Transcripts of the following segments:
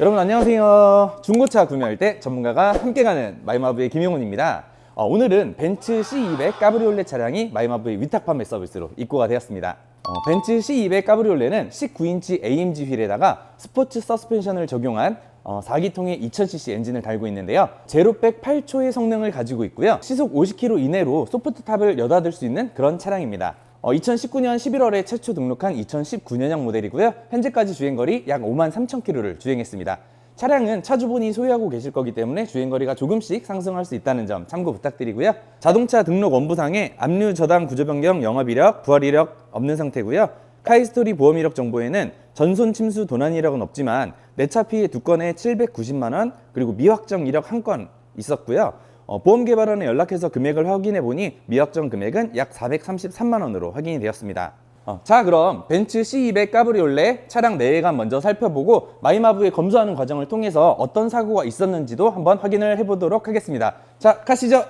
여러분 안녕하세요. 중고차 구매할 때 전문가가 함께 가는 마이마브의 김용훈입니다. 어, 오늘은 벤츠 C200 까브리올레 차량이 마이마브의 위탁 판매 서비스로 입고가 되었습니다. 어, 벤츠 C200 까브리올레는 19인치 AMG 휠에다가 스포츠 서스펜션을 적용한 어, 4기통의 2000cc 엔진을 달고 있는데요. 제로백 8초의 성능을 가지고 있고요. 시속 50km 이내로 소프트탑을 여닫을 수 있는 그런 차량입니다. 어, 2019년 11월에 최초 등록한 2019년형 모델이고요. 현재까지 주행거리 약 5만 3천 킬로를 주행했습니다. 차량은 차주분이 소유하고 계실 거기 때문에 주행거리가 조금씩 상승할 수 있다는 점 참고 부탁드리고요. 자동차 등록 원부상에 압류 저당 구조 변경 영업 이력, 부활 이력 없는 상태고요. 카이스토리 보험 이력 정보에는 전손 침수 도난 이력은 없지만 내 차 피해 두 건에 790만 원 그리고 미확정 이력 한 건 있었고요. 어, 보험개발원에 연락해서 금액을 확인해 보니 미확정 금액은 약 433만 원으로 확인이 되었습니다. 어, 자 그럼 벤츠 C200 까브리올레 차량 내외관 먼저 살펴보고 마이마브에 검수하는 과정을 통해서 어떤 사고가 있었는지도 한번 확인을 해보도록 하겠습니다. 자 가시죠.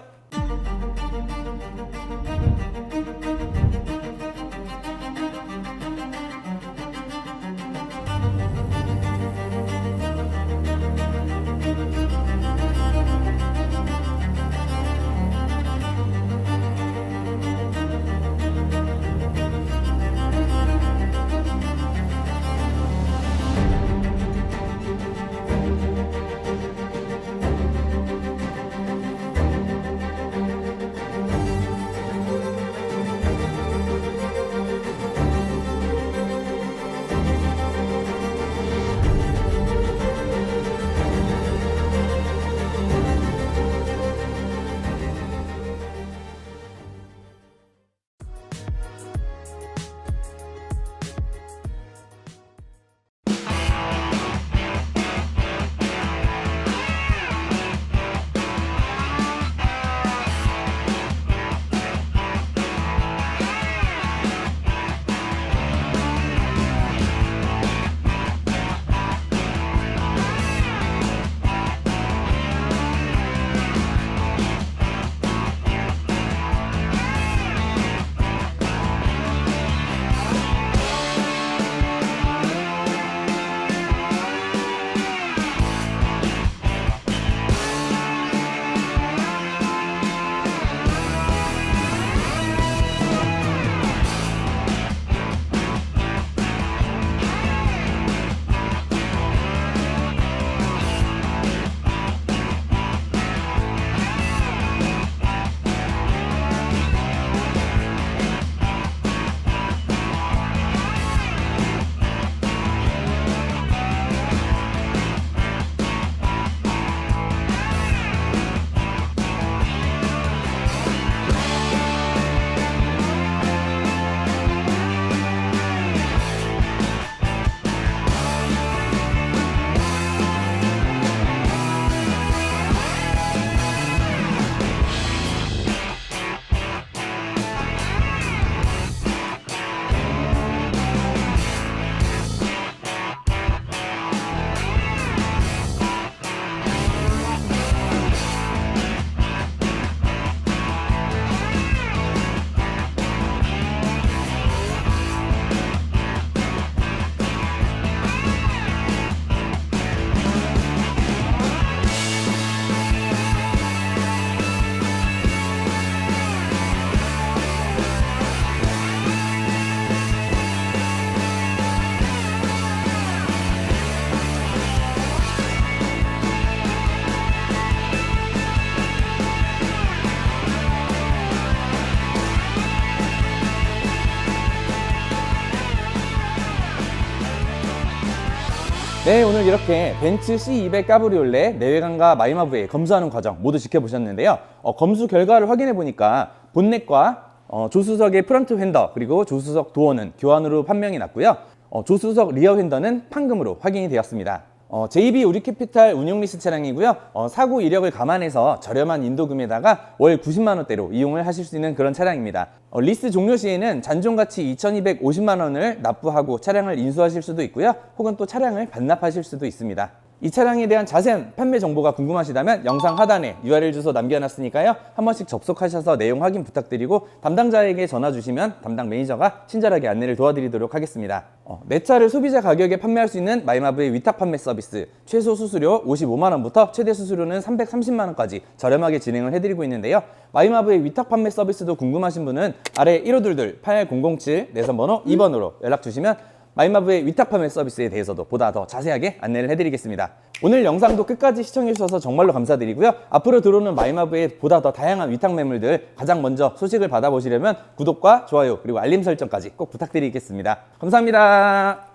네, 오늘 이렇게 벤츠 C200 까브리올레 내외관과 마이마브에 검수하는 과정 모두 지켜보셨는데요. 어, 검수 결과를 확인해 보니까 본넷과 어, 조수석의 프런트 휀더 그리고 조수석 도어는 교환으로 판명이 났고요. 어, 조수석 리어 휀더는 판금으로 확인이 되었습니다. 어, JB 우리캐피탈 운용 리스 차량이고요. 어, 사고 이력을 감안해서 저렴한 인도금에다가 월 90만 원대로 이용을 하실 수 있는 그런 차량입니다. 어, 리스 종료 시에는 잔존 가치 2,250만 원을 납부하고 차량을 인수하실 수도 있고요. 혹은 또 차량을 반납하실 수도 있습니다. 이 차량에 대한 자세한 판매 정보가 궁금하시다면 영상 하단에 URL 주소 남겨놨으니까요. 한 번씩 접속하셔서 내용 확인 부탁드리고 담당자에게 전화 주시면 담당 매니저가 친절하게 안내를 도와드리도록 하겠습니다. 어, 내 차를 소비자 가격에 판매할 수 있는 마이마브의 위탁 판매 서비스 최소 수수료 55만 원부터 최대 수수료는 330만 원까지 저렴하게 진행을 해드리고 있는데요. 마이마브의 위탁 판매 서비스도 궁금하신 분은 아래 1522 8007 내선번호 2번으로 연락 주시면 마이마브의 위탁 판매 서비스에 대해서도 보다 더 자세하게 안내를 해드리겠습니다. 오늘 영상도 끝까지 시청해주셔서 정말로 감사드리고요. 앞으로 들어오는 마이마브의 보다 더 다양한 위탁 매물들 가장 먼저 소식을 받아보시려면 구독과 좋아요 그리고 알림 설정까지 꼭 부탁드리겠습니다. 감사합니다.